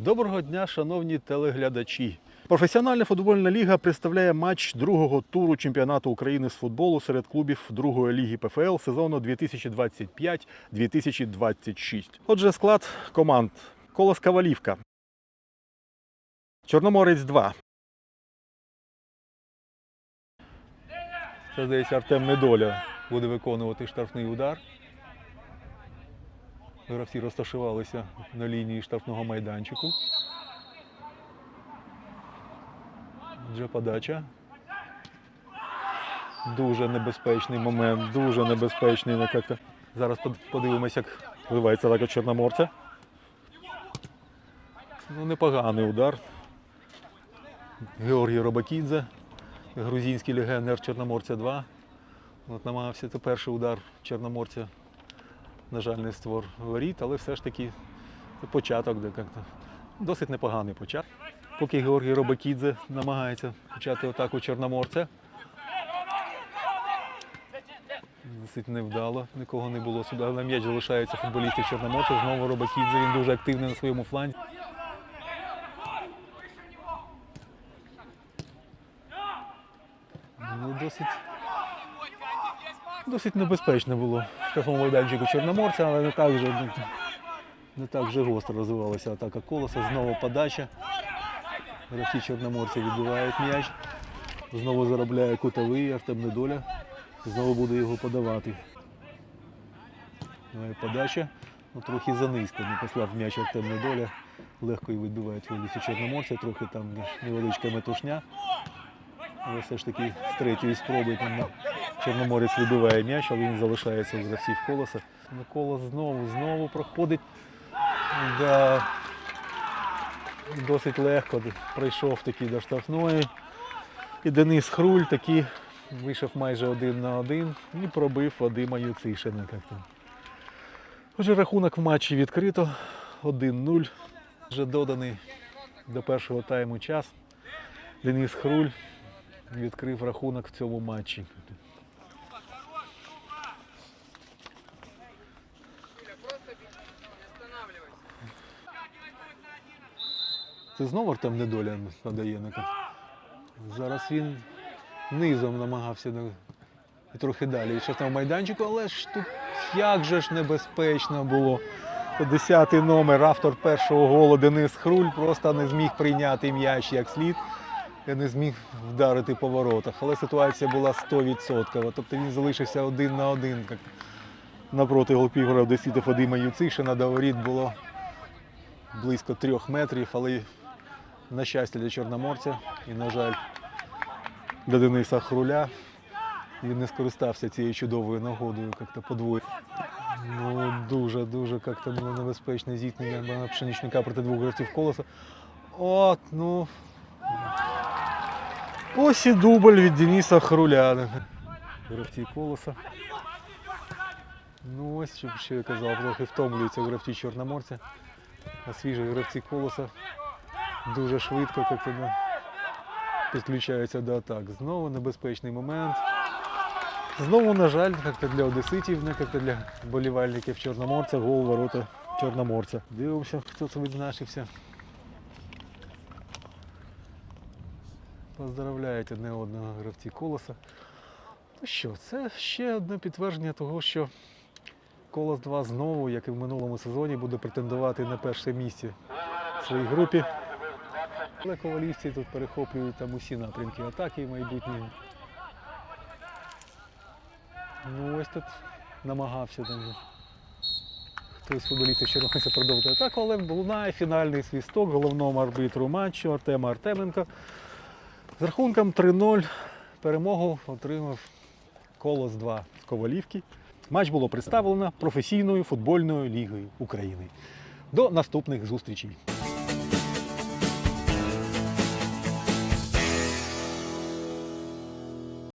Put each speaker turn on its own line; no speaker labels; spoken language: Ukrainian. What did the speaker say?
Доброго дня, шановні телеглядачі. Професіональна футбольна ліга представляє матч другого туру чемпіонату України з футболу серед клубів другої ліги ПФЛ сезону 2025-2026. Отже, склад команд: Колос Кавалівка, Чорноморець 2. Це здається Артем Недоля буде виконувати штрафний удар. Гравці розташувалися на лінії штрафного майданчику. Вже подача. Дуже небезпечний момент, дуже небезпечний. Зараз подивимося, як вливається атака Чорноморця. Ну, непоганий удар. Георгій Робакідзе, грузинський легіонер Чорноморця 2. От намагався це перший удар Чорноморця на жаль, не створ воріт, але все ж таки початок, де як-то досить непоганий початок. Поки Георгій Робакідзе намагається почати атаку Чорноморця. Досить невдало, нікого не було сюди. На м'яч залишається футболістів Чорноморця. Знову Робакідзе, він дуже активний на своєму фланзі. Ну, досить Досить небезпечно було в такому майданчику Чорноморця, але не так вже, не так вже гостро розвивалася атака колоса. Знову подача. Гравці Чорноморця відбивають м'яч. Знову заробляє кутовий Артем Недоля. Знову буде його подавати. Подача. Ну, трохи занизько. Не послав м'яч Артем Недоля. Легко і відбивають футболісти Чорноморця. Трохи там невеличка метушня. Але все ж таки з третьої спроби там Чорноморець вибиває м'яч, але він залишається у гравців колоса. Микола знову, знову проходить. Да, досить легко прийшов таки до штрафної. І Денис Хруль таки вийшов майже один на один і пробив Вадима Юцишина. Отже, рахунок в матчі відкрито. 1-0. Вже доданий до першого тайму час. Денис Хруль відкрив рахунок в цьому матчі. Це знову Артем Недоля надає. Зараз він низом намагався і трохи далі штрафного майданчику, але ж тут як же ж небезпечно було. Десятий номер, автор першого голу Денис Хруль просто не зміг прийняти м'яч як слід. Я не зміг вдарити по воротах. Але ситуація була 100%. Тобто він залишився один на один. Як напроти голкіпера Одеситів Вадима Юцишина до воріт було близько трьох метрів, але на щастя для Чорноморця і, на жаль, для Дениса Хруля він не скористався цією чудовою нагодою, як-то подвоїть. Ну, дуже, дуже як-то було небезпечне зіткнення пшеничника проти двох гравців колоса. От, ну. Ось і дубль від Дениса Хруля. Гравці колоса. Ну ось, що ще я казав, трохи втомлюються гравці Чорноморця. А свіжі гравці колоса дуже швидко то, ну, до атак. Знову небезпечний момент. Знову, на жаль, як то для одеситів, не як то для болівальників Чорноморця, гол ворота Чорноморця. Дивимося, хто це відзначився. Поздравляють одне одного гравці колоса. Ну що, це ще одне підтвердження того, що Колос 2 знову, як і в минулому сезоні, буде претендувати на перше місце в своїй групі. Але ковалівці тут перехоплюють там усі напрямки атаки майбутньої. Ну ось тут намагався там. Хтось футболістів Черноморця продовжити атаку, але лунає фінальний свісток головному арбітру матчу Артема Артеменка. З рахунком 3-0 перемогу отримав Колос 2 з Ковалівки. Матч було представлено професійною футбольною лігою України. До наступних зустрічей!